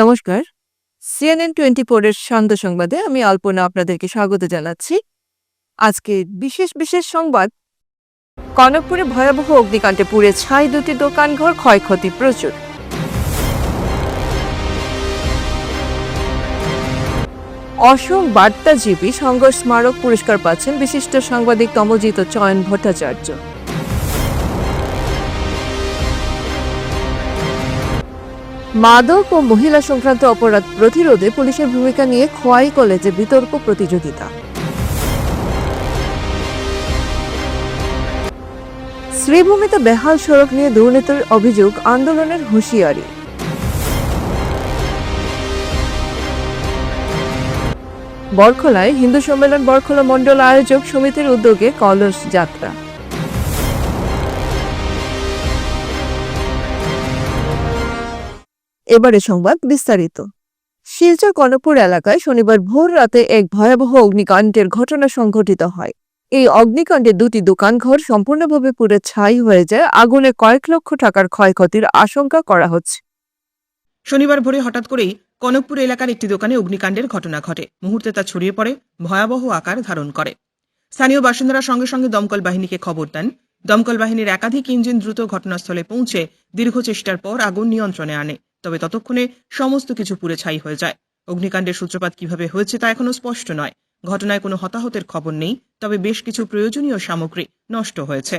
নমস্কার। CNN twenty ফোরের সন্ধ্যা সংবাদে আমি অল্পনা আপনাদেরকে স্বাগত জানাচ্ছি। আজকে বিশেষ বিশেষ সংবাদ। কনকপুরে ভয়াবহ অগ্নিকাণ্ডে পুড়ে ছাই দুটি দোকানঘর ক্ষয়ক্ষতি প্রচুর। অসম বার্তাজীবী সংঘর্ষ স্মারক পুরস্কার পাচ্ছেন বিশিষ্ট সাংবাদিক তমজিত চয়ন ভট্টাচার্য। মাদক ও মহিলা সংক্রান্ত অপরাধ প্রতিরোধে পুলিশের ভূমিকা নিয়ে খোয়াই কলেজে বিতর্ক প্রতিযোগিতা। শ্রীভূমিতে বেহাল সড়ক নিয়ে দুর্নীতির অভিযোগ, আন্দোলনের হুঁশিয়ারি। বরখলায় হিন্দু সম্মেলন বরখলা মণ্ডল আয়োজক সমিতির উদ্যোগে কলস যাত্রা। এবারে সংবাদ বিস্তারিত। শিলচর কনকপুর এলাকায় শনিবার ভোর রাতে এক ভয়াবহ অগ্নিকাণ্ডের ঘটনা সংঘটিত হয়। এই অগ্নিকাণ্ডে দুটি দোকানঘর সম্পূর্ণভাবে পুড়ে ছাই হয়ে যায়, আগুনে কয়েক লক্ষ টাকার ক্ষয়ক্ষতির আশঙ্কা করা হচ্ছে। শনিবার ভোরে হঠাৎ করেই কনকপুর এলাকার একটি দোকানে অগ্নিকাণ্ডের ঘটনা ঘটে। মুহূর্তে তা ছড়িয়ে পড়ে, ভয়াবহ আকার ধারণ করে। স্থানীয় বাসিন্দারা সঙ্গে সঙ্গে দমকল বাহিনীকে খবর দেন। দমকল বাহিনীর একাধিক ইঞ্জিন দ্রুত ঘটনাস্থলে পৌঁছে দীর্ঘ চেষ্টার পর আগুন নিয়ন্ত্রণে আনে। তবে ততক্ষণে সমস্ত কিছু পুড়ে ছাই হয়ে যায়। অগ্নিকাণ্ডের সূত্রপাত কীভাবে হয়েছে তা এখনও স্পষ্ট নয়। ঘটনায় কোনো হতাহতের খবর নেই, তবে বেশ কিছু প্রয়োজনীয় সামগ্রী নষ্ট হয়েছে।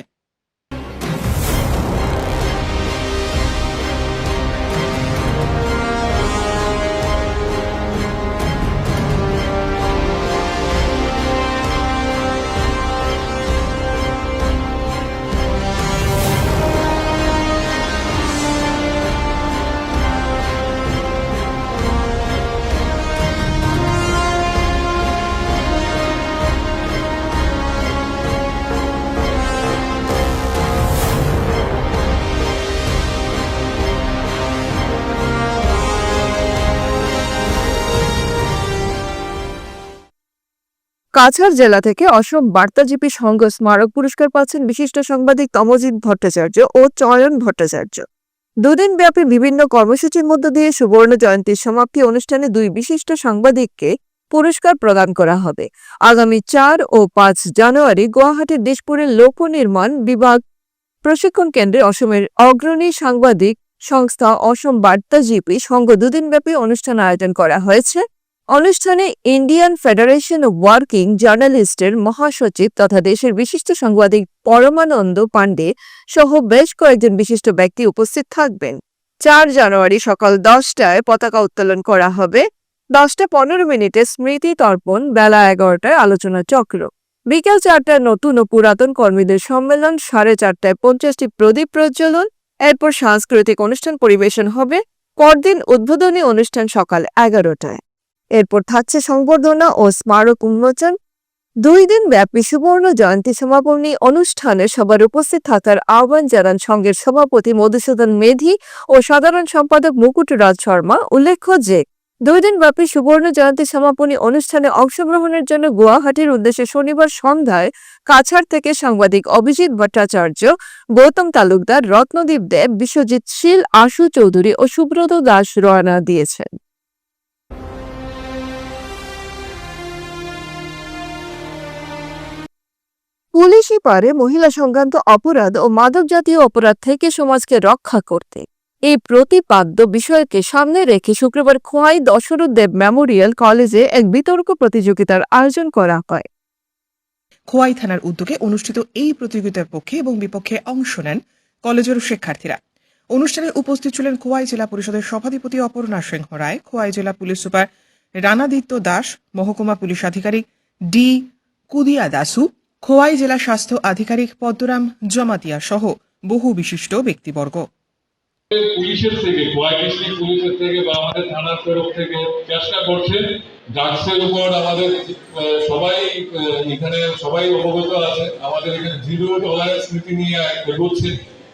কাছাড় জেলা থেকে অসম বার্তাজীবী সংঘ স্মারক পুরস্কার পাচ্ছেন বিশিষ্ট সাংবাদিক তমজিৎ ভট্টাচার্য ও চয়ন ভট্টাচার্য। দুদিন ব্যাপী বিভিন্ন কর্মসূচির মধ্য দিয়ে সুবর্ণ জয়ন্তীর সমাপ্তি অনুষ্ঠানে দুই বিশিষ্ট সাংবাদিককে পুরস্কার প্রদান করা হবে। আগামী চার ও পাঁচ জানুয়ারি গুয়াহাটির দিশপুরের লোক নির্মাণ বিভাগ প্রশিক্ষণ কেন্দ্রে অসমের অগ্রণী সাংবাদিক সংস্থা অসম বার্তাজীবী সংঘ দুদিনব্যাপী অনুষ্ঠান আয়োজন করা হয়েছে। অনুষ্ঠানে ইন্ডিয়ান ফেডারেশন ওয়ার্কিং জার্নালিস্টের মহাসচিব তথা দেশের বিশিষ্ট সাংবাদিক পরমানন্দ পাণ্ডে সহ বেশ কয়েকজন বিশিষ্ট ব্যক্তি উপস্থিত থাকবেন। চার জানুয়ারি সকাল দশটায় পতাকা উত্তোলন করা হবে। দশটা পনেরো মিনিটে স্মৃতি তর্পণ, বেলা এগারোটায় আলোচনা চক্র। বিকেল চারটায় নতুন ও পুরাতন কর্মীদের সম্মেলন, সাড়ে চারটায় পঞ্চাশটি প্রদীপ প্রজ্বলন, এরপর সাংস্কৃতিক অনুষ্ঠান পরিবেশন হবে। পরদিন উদ্বোধনী অনুষ্ঠান সকাল এগারোটায়। এরপর থাকছে সংবর্ধনা ও স্মারক উন্মোচন। দুই দিন ব্যাপী সুবর্ণ জয়ন্তী সমাপনী অনুষ্ঠানে সবার উপস্থিত থাকার আহ্বান জানান সংঘের সভাপতি মধুসূদন মেধি ও সাধারণ সম্পাদক মুকুট রাজ শর্মা। উল্লেখ্য যে, দুই দিন ব্যাপী সুবর্ণ জয়ন্তী সমাপনী অনুষ্ঠানে অংশগ্রহণের জন্য গুয়াহাটির উদ্দেশ্যে শনিবার সন্ধ্যায় কাছাড় থেকে সাংবাদিক অভিজিৎ ভট্টাচার্য, গৌতম তালুকদার, রত্নদীপ দেব, বিশ্বজিৎ শীল, আশু চৌধুরী ও সুব্রত দাস রওনা দিয়েছেন। পুলিশই পারে মহিলা সংক্রান্ত অপরাধ ও মাদক জাতীয় অপরাধ থেকে সমাজকে রক্ষা করতে। এই প্রতিপাদ্য বিষয়কে সামনে রেখে শুক্রবার খোয়াই দশরথ দেব মেমোরিয়াল কলেজে এক বিতর্ক প্রতিযোগিতার আয়োজন করা হয়। খোয়াই থানার উদ্যোগে অনুষ্ঠিত এই প্রতিযোগিতার পক্ষে এবং বিপক্ষে অংশ নেন কলেজের শিক্ষার্থীরা। অনুষ্ঠানে উপস্থিত ছিলেন খোয়াই জেলা পরিষদের সভাধিপতি অপর্ণা সিংহ রায়, খোয়াই জেলা পুলিশ সুপার রানাদিত্য দাস, মহকুমা পুলিশ আধিকারিক ডি কুদিয়া দাসু খোয়াই জেলা স্বাস্থ্য আধিকারিক পদ্মরাম জমাতিয়া সহ বহু বিশিষ্ট ব্যক্তিবর্গ। পুলিশের থেকে, খোয়াই পুলিশের থেকে বা আমাদের থানার তরফ থেকে চেষ্টা করছে ড্রাগসের উপর আমাদের সবাই এখানে সবাই অবগত আছে। আমাদের এখানে জিরো টলারেন্স নীতি নিয়ে এগোচ্ছে।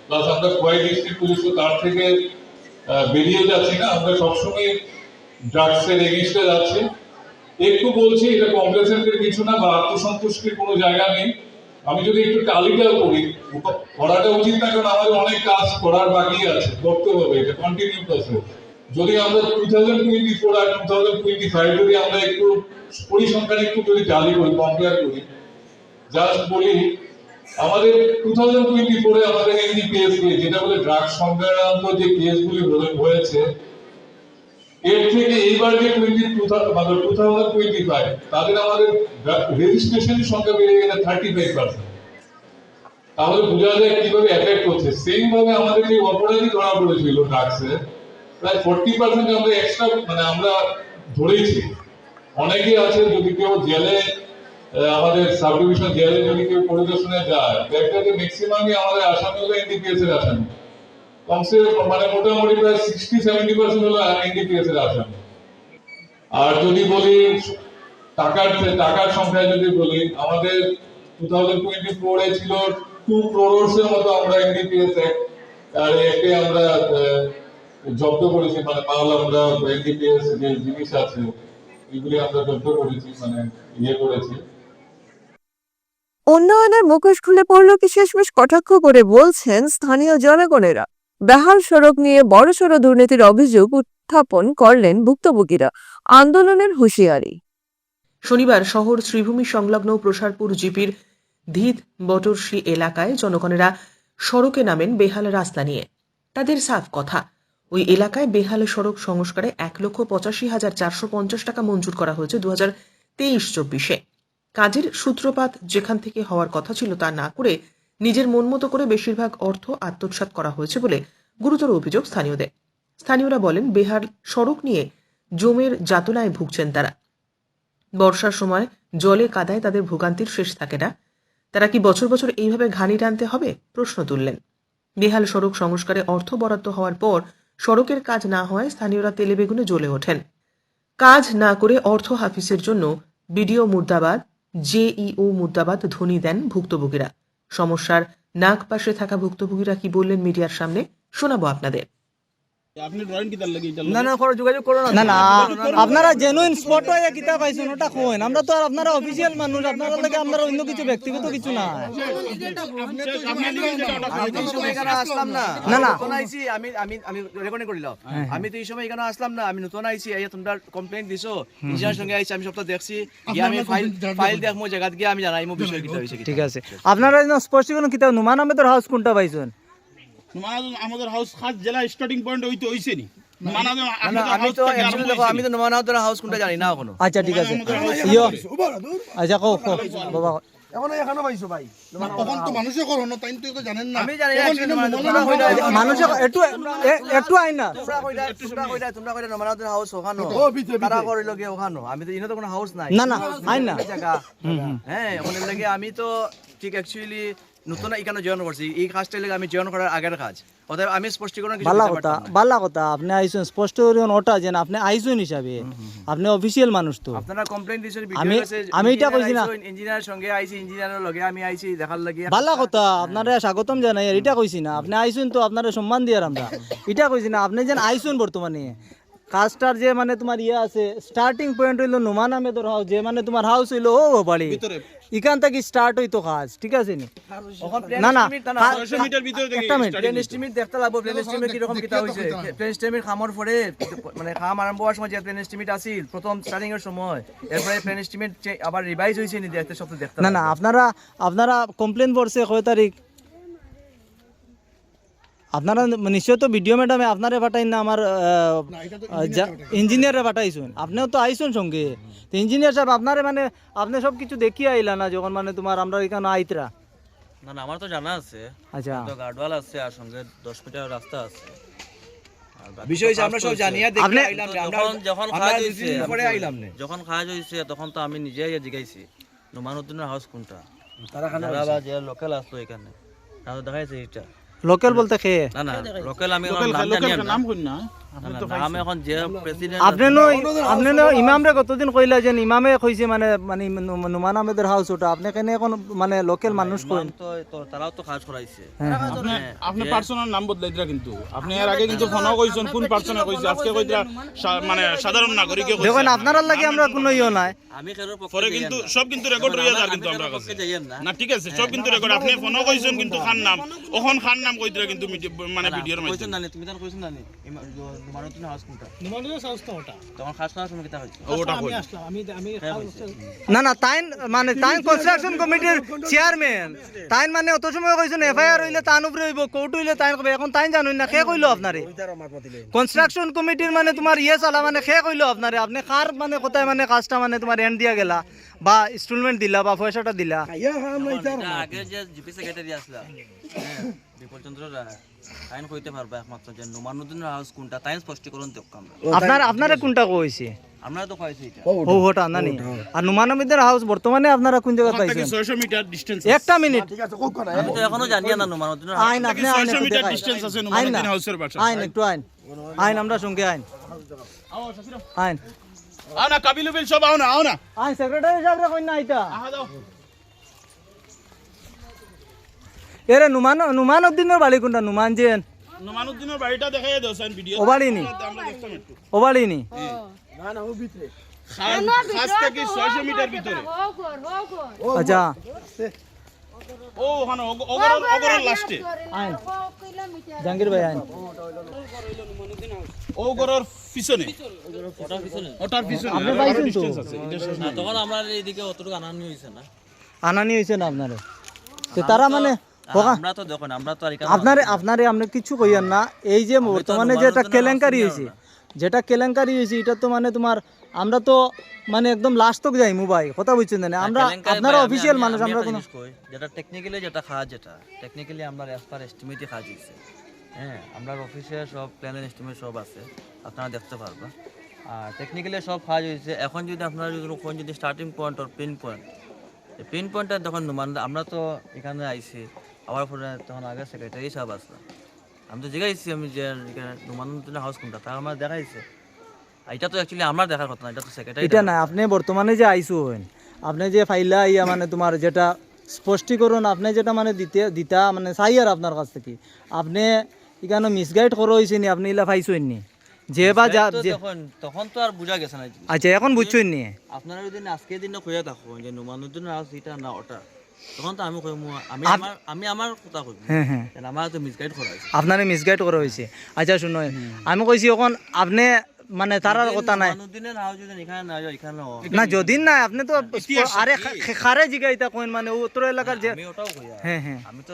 প্লাস আমরা খোয়াই ডিস্ট্রিক্ট পুলিশও তার থেকে বেরিয়ে যাচ্ছি না। আমরা সবসময় ড্রাগসের এগেনস্টে যাচ্ছি। একটু বলছি, এটা কংগ্রেসের কিছু না, বা আত্মসন্তুষ্টির কোনো জায়গা নেই। আমি যদি একটু তালিকা করি করাটা উচিত না, কারণ আমাদের অনেক কাজ করার বাকি আছে করতে হবে এটা কন্টিনিউ প্রসেস যদি আমরা টু থাউজেন্ড টোয়েন্টি ফোর আর টু থাউজেন্ড টোয়েন্টি ফাইভ যদি আমরা একটু পরিসংখ্যান একটু যদি জালি করি কম্পেয়ার করি জাস্ট বলি, আমাদের টু থাউজেন্ড টোয়েন্টি ফোরে আমাদের এনডিপিএস যেটা বলে ড্রাগ সংক্রান্ত যে কেসগুলি হয়েছে এর থেকে এইবার যে twenty two two thousand twenty five তাদের আমাদের রেজিস্ট্রেশন সংখ্যা বেড়ে থার্টি ফাইভ পার্সেন্ট তাহলে বোঝা যায় কীভাবে হচ্ছে সেম ভাবে আমাদের যে অপরাধী ধরা পড়েছিল ড্রাগসে প্রায় পার্সেন্ট আমরা এক্সট্রা মানে আমরা ধরেছি। অনেকেই আছে যদি কেউ জেলে আমাদের সাব ডিভিশন জেলে যদি কেউ পরিদর্শনে যায় ম্যাক্সিমামই আমাদের আসামি হলো এনডিপিএস এর আসামি। কমসে মানে মোটামুটি প্রায় সিক্সটি সেভেন্টি পার্সেন্ট হলো এনডিপিএস এর আর যদি বলি টাকার টাকার সংখ্যায় যদি বলি, আমাদের টু থাউজেন্ড টোয়েন্টি ছিল টু এর মতো আমরা এনডিপিএস আর একে আমরা জব্দ করেছি মানে মাল আমরা এনডিপিএস যে জিনিস আছে, এগুলি আমরা জব্দ করেছি মানে ইয়ে করেছি। উন্নয়নের মুখোশ খুলে পড়ল কি শেষমেশ কটাক্ষ করে বলছেন স্থানীয় জনগণেরা। বেহাল সড়ক নিয়ে বড়সড় দুর্নীতির অভিযোগ উত্থাপন করলেন ভুক্তভোগীরা। আন্দোলনের হুঁশিয়ারি। শনিবার শহর শ্রীভূমি সংলগ্ন প্রসারপুর জিপির ধীত বটরশি এলাকায় জনগণেরা সড়কে নামেন বেহাল রাস্তা নিয়ে। তাদের সাফ কথা, ওই এলাকায় বেহাল সড়ক সংস্কারে এক লক্ষ পঁচাশি হাজার চারশো পঞ্চাশ টাকা মঞ্জুর করা হয়েছে দু হাজার তেইশ চব্বিশে। কাজের সূত্রপাত যেখান থেকে হওয়ার কথা ছিল তা না করে নিজের মন মতো করে বেশিরভাগ অর্থ আত্মসাৎ করা হয়েছে বলে গুরুতর অভিযোগ স্থানীয়দের। স্থানীয়রা বলেন, বেহার সড়ক নিয়ে জমের যাতনায় ভুগছেন তারা। বর্ষার সময় জলে কাদায় তাদের ভোগান্তির শেষ থাকে না। তারা কি বছর বছর এইভাবে ঘানি টানতে হবে? প্রশ্ন তুললেন। বেহাল সড়ক সংস্কারে অর্থ বরাদ্দ হওয়ার পর সড়কের কাজ না হওয়ায় স্থানীয়রা তেলে বেগুনে জ্বলে ওঠেন। কাজ না করে অর্থ হাফিসের জন্য বিডিও মুর্দাবাদ জেইও মুর্দাবাদ ধ্বনি দেন ভুক্তভোগীরা। সমস্যার নাক পাশে থাকা ভুক্তভোগীরা কি বললেন মিডিয়ার সামনে? শোনাবো আপনাদের। আপনারা জেনুইন স্পট হয়ে কিতা পাইছেন ওটা কোন আমরা তো আর আপনারা অফিসিয়াল মানুষ আপনারা লাগে আপনারা অন্য কিছু ব্যক্তিগত কিছু না আমি তো এই সময় এখানে আসলাম না। আমি আমি আমি রেকর্ডিং করিলাম আমি তো এই সময় এখানে আসলাম না আমি নতুন আইছি এই তোমরা কমপ্লেইন দিছো। ইঞ্জিনিয়ার সঙ্গে আইছি আমি সবটা দেখছি। আমি ফাইল ফাইল দেখমু জায়গাত গিয়ে আমি জানাই মো বিষয় হইছে ঠিক আছে। আপনারা যেন স্পষ্টীকরণ কিতা নুমান আহমেদের হাউস কোনটা পাইছেন? মানে আমাদের হাউস খাস জেলা স্টার্টিং পয়েন্ট হইতে হইছে নি। মানে আমি তো আমি তো নোমানাউদ্দার হাউস কোনটা জানি না এখনও। আচ্ছা ঠিক আছে। ইয়ো আচ্ছা কও কও বাবা। তখন তো মানুষে করো না তাই তো জানেন না। আমি তো কোনো হাউস নাই। না, না, আইন না। জায়গা। হ্যাঁ ওখানে লাগে আমি তো ঠিক অ্যাকচুয়ালি নতুন এখানে জয়েন করছি। এই কাজটা লাগে আমি জয়েন করার আগের কাজ। অতএব আমি স্পষ্টীকরণ কিছু বালা কথা। বালা কথা। আপনি আইছেন স্পষ্ট করিন ওটা যেন আপনি আইছেন হিসাবে। আপনি অফিসিয়াল মানুষ তো। আপনারা কমপ্লেইন দিছেন আমি- আমি এটা কইছি না। ইঞ্জিনিয়ার সঙ্গে আইছি ইঞ্জিনিয়ারের লগে আমি আইছি দেখার লাগে বালা কথা আপনারা স্বাগতম জানাই এটা কইছি না। আপনি আইসুন তো আপনারা সম্মান দিয়ার আমরা। এটা কইছি না আপনি যেন আইসুন বর্তমানে। কাজটার যে মানে তোমার ইয়ে আছে স্টার্টিং পয়েন্ট হইল নুমান আহমেদর হাউস যে মানে তোমার হাউস হইল ও বাড়ি এখান থেকে স্টার্ট হইতো কাজ ঠিক আছে নি? না না কা- 600 মিটার ভিতরে একটা মিনিট প্লেন এস্টিমেট দেখতে লাগবো প্লেন এস্টিমেট কি রকম কিটা হইছে। প্লেন এস্টিমেট খামর পরে মানে খাম আরম্ভ হওয়ার সময় যে প্লেন এস্টিমেট আছিল প্রথম স্টার্টিং এর সময়। এরপরে প্লেন এস্টিমেট আবার রিভাইজ হইছে নি দেখতে সব দেখতে না না আপনারা আপনারা কমপ্লেন করছে কয় তারিখ? আপনারা নিশ্চয় তো ভিডিও ম্যাডামে আপনারে পাঠাই না আমার ইঞ্জিনিয়ারে পাঠাইছুন। আপনিও তো আইসুন সঙ্গে। তো ইঞ্জিনিয়ার সাহেব আপনারে মানে আপনি সব কিছু দেখিয়ে আইলা না যখন মানে তোমার আমরা এখানে আইতরা? না না আমার তো জানা আছে। আচ্ছা। তো গার্ডওয়াল আছে আর সঙ্গে দশ মিটার রাস্তা আছে। বিষয় আমরা সব জানিয়া দেখে আইলাম যখন যখন তিন দিন পরে আইলাম নে। যখন কাজ হয়েছে তখন তো আমি নিজেই জিগাইছি নোমানুদ্দিনের হাউস কোনটা? যারা বা যে লোকাল আসতো এখানে। তারা দেখাইছে এটা। লোকাল বলতে খেয়ে না না লোকাল আমি লোকাল নাম জানি না। আপনি নো আপনি নো ইমামরে কতদিন কইলা যে ইমামে কইছে মানে মানে নুমান আহমেদের হাউস ওটা। আপনি কেন এখন মানে লোকাল মানুষ কইন? তো তো তারাও তো কাজ করাইছে। আপনি আপনি পার্সোনাল নাম বদলাই কিন্তু। আপনি এর আগে কিন্তু ফোনও কইছেন কোন পার্সনে কইছে? আজকে কইরা মানে সাধারণ নাগরিকে কইছে। দেখুন আপনার লাগে আমরা কোনো ইয়ে নাই। আমি পরে কিন্তু। সব কিন্তু রেকর্ড রইয়া যার আমি কিন্তু আমরা কাছে না। ঠিক আছে সব কিন্তু রেকর্ড আপনি ফোনও কইছেন কিন্তু খান নাম। ওখন খান নাম কইতরা কিন্তু মানে ভিডিওর কইছেন না তুমি তো কইছেন না নি? ইমা- নুমানুদ্দিন হাউস কোনটা? নুমানুদ্দিন হাউস তো ওটা তখন খাস করার সময় কিতা হয়েছে? ওটা কই আমি আমি না না তাইন মানে তাইন কনস্ট্রাকশন কমিটির চেয়ারম্যান তাইন মানে অত সময় কইছেন এফআইআর হইলে তান উপরে হইব কোর্ট হইলে তাইন কবে এখন তাইন জানুন না কে কইলো আপনারে? কনস্ট্রাকশন কমিটির মানে তোমার ইয়ে চালা মানে কে কইলো আপনারে? আপনি কার মানে কোথায় মানে কাজটা মানে তোমার এন্ড দিয়া গেলা বা ইনস্টলমেন্ট দিলা বা পয়সাটা দিলা? এটা আগে যে জিপি সেক্রেটারি আসলা। হ্যাঁ, বিপলচন্দ্র রায় তাইন কইতে পারবা একমাত্র যে নুমানুদ্দিনের হাউস কোনটা তাইন স্পষ্টীকরণ দেখ আমরা। আপনার আপনারে কোনটা কইছে? আমরা তো পাইছি এটা। ও ওটা না। নি আর নুমানবিদের হাউস বর্তমানে আপনারা কোন জায়গায় পাইছেন? 600 মিটার ডিসটেন্স একটা মিনিট। আমি তো এখনও জানি না আইন আপনি আইন 600 একটু মিটার ডিসটেন্স আছে আইন নুমানুদ্দিন হাউসের বাসা। আইন একটু আইন। আইন আমরা সঙ্গে আইন। আইন। আও না কাবিল সব আও না আও না। আইন সেক্রেটারি সাহেব রে কইনা আইতা আহা দাও। এরে নুমান নুমান উদ্দিনের বাড়ি কোনটা? নুমান জেন। নুমানুদ্দিনের বাড়িটা দেখাই দাও সাইন ভিডিও। ও বাড়ি নি আমরা দেখতাম একটু ও খাস খাস থেকে 600 মিটার ভিতরে। আচ্ছা। ও ওখানে লাস্টে। আইন জাহাঙ্গীর ভাই আইন ও গরর পিছনে ওটার পিছনে। ওটার পিছনে। আপনি পাইছেন তো? distance আছে এটা শেষ না তখন আমরা অতটুকু আনানি হয়েছে না। আনানি না আপনারে? তারা মানে আমরা তো দেখুন আমরা তো আপনারে আপনারে আপনি কিছু কইয়েন না। এই যে বর্তমানে যেটা নুমানুদ্দিনের কেলেঙ্কারি হয়েছে যেটা কেলেঙ্কারি হয়েছে এটা তো মানে তোমার আমরা তো মানে একদম লাস্ট তক যাই মোবাইল কথা বুঝছেন না। আমরা আপনারা অফিসিয়াল মানুষ আমরা কোনো যেটা টেকনিক্যালি যেটা খাওয়া যেটা টেকনিক্যালি আমরা অ্যাজ পার এস্টিমেটই খাওয়া দিচ্ছে হ্যাঁ আমরা অফিসে সব এস্টিমেট সব আছে আপনারা দেখতে পারবা। আর টেকনিক্যালি সব হয়েছে এখন যদি আপনারা যদি কোন যদি স্টার্টিং পয়েন্ট ওর পিন পয়েন্ট পিন পয়েন্টটা নুমান আমরা তো এখানে আইছি আবার পরে তখন আগে সেক্রেটারি সাহেব আসলো আমি তো জিজ্ঞাসি আমি যে এখানে হাউস কোনটা তা আমার দেখাইছে। এটা তো অ্যাকচুয়ালি আমার দেখার কথা না এটা তো সেক্রেটারি এটা না আপনি বর্তমানে যে আইসু হন আপনি যে ফাইলা ইয়া মানে তোমার যেটা স্পষ্টীকরণ আপনি যেটা মানে দিতে দিতা মানে চাই আর আপনার কাছ থেকে। আপনি এখানে মিসগাইড করা হয়েছে নি আপনি ইলা পাইছেন নি। যে বা যা তখন তখন তো আর বোঝা গেছে না। আচ্ছা এখন বুঝছেন নি? আপনারা যদি আজকে দিনে খুঁজে থাকো যে নুমানুদ্দিন হাউস এটা না ওটা। তখন তো আমি কইম আমি আমার আমি আমার কথা কইব হ্যাঁ হ্যাঁ। কেন আমার তো মিসগাইড করা হয়েছে আপনারে মিসগাইড করা হয়েছে। আচ্ছা শুনো আমি কইছি এখন আপনি মানে তারার কথা নাই। যদি না হয় না যদি নাই আপনি তো আরে খা- খারে জিগাইতা কইন মানে উত্তর এলাকার যে আমি ওটাও কই হ্যাঁ হ্যাঁ। আমি তো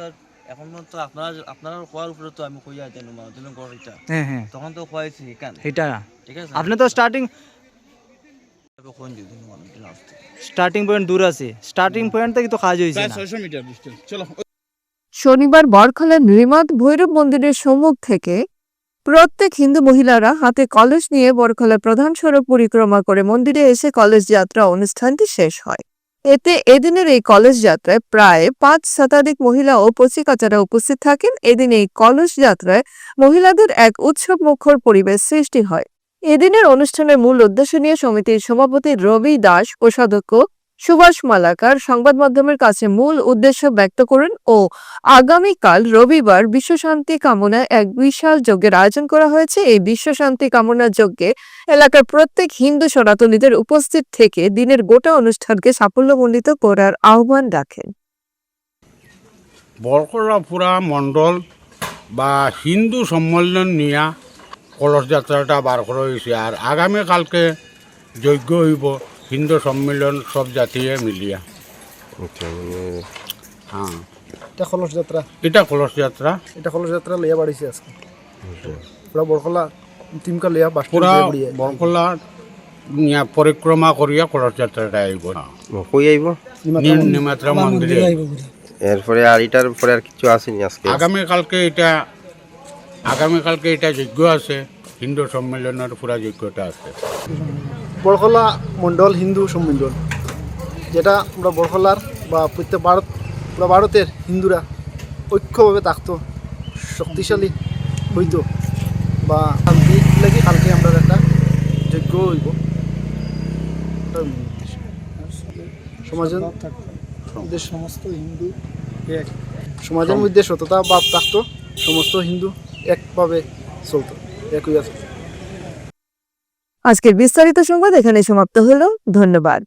এখন তো আপনারা আপনারা কোয়ার উপরে তো আমি কইয়া যে নুমানুদ্দিনের গড় এটা। হ্যাঁ হ্যাঁ। তখন তো কইছি এখানে এটা। ঠিক আছে? আপনি তো স্টার্টিং কোন যদি নুমানুদ্দিন হাউস থেকে। স্টার্টিং পয়েন্ট দূর আছে। স্টার্টিং পয়েন্ট থেকে তো কাজ হয়েছে প্রায় না। 600 মিটার ডিসটেন্স চলো। শনিবার বরখলার নৃমাদ ভৈরব মন্দিরের সম্মুখ থেকে প্রত্যেক হিন্দু মহিলারা হাতে কলস নিয়ে বরখলা প্রধান সড়ক পরিক্রমা করে মন্দিরে এসে কলস যাত্রা অনুষ্ঠানটি শেষ হয়। এতে এদিনের এই কলস যাত্রায় প্রায় পাঁচ শতাধিক মহিলা ও পচিকাচারা উপস্থিত থাকেন। এদিন এই কলস যাত্রায় মহিলাদের এক উৎসব মুখর পরিবেশ সৃষ্টি হয়। এদিনের অনুষ্ঠানের মূল উদ্দেশ্য নিয়ে সমিতির সভাপতি রবি দাস কোষাধ্যক্ষ সুভাষ মালাকার সংবাদ মাধ্যমের কাছে মূল উদ্দেশ্য ব্যক্ত করেন ও আগামীকাল রবিবার বিশ্বশান্তি কামনায় এক বিশাল যজ্ঞের আয়োজন করা হয়েছে। এই বিশ্বশান্তি কামনা যজ্ঞে এলাকার প্রত্যেক হিন্দু সনাতনীদের উপস্থিত থেকে দিনের গোটা অনুষ্ঠানকে সাফল্যমণ্ডিত করার আহ্বান রাখেন। বরকলাপুরা মণ্ডল বা হিন্দু সম্মেলন নিয়া কলস যাত্রাটা বার করা হয়েছে। আর আগামীকালকে যজ্ঞ হইব হিন্দু সম্মেলন সব জাতিয়ে মিলিয়া। হ্যাঁ। এটা খলস যাত্রা। এটা কলস যাত্রা। এটা খলস যাত্রা লইয়া বাড়িছে আজকে। পুরা বরকলা তিমকা লইয়া বাস পুরা বরকলা নিয়া পরিক্রমা করিয়া কলস যাত্রাটা আইব। কই আইব? নিম নিমাত্রা মন্দিরে। এরপরে আর এটার পরে আর কিছু আসেনি আজকে? আগামীকালকে এটা আগামীকালকে এটা যজ্ঞ আছে। হিন্দু সম্মেলনের পুরা যজ্ঞটা আছে। বরকলা মণ্ডল হিন্দু সম্মেলন যেটা আমরা বরকলার বা প্রত্যেক ভারত পুরা ভারতের হিন্দুরা ঐক্যভাবে থাকতো শক্তিশালী হইতো বা শান্তি লাগি কালকে আমরা একটা যজ্ঞ হইব। সমাজের সমস্ত হিন্দু এক। সমাজের মধ্যে সততা ভাব থাকতো সমস্ত হিন্দু একভাবে চলতো একই আছে। আজকের বিস্তারিত সংবাদ এখানে সমাপ্ত হলো ধন্যবাদ।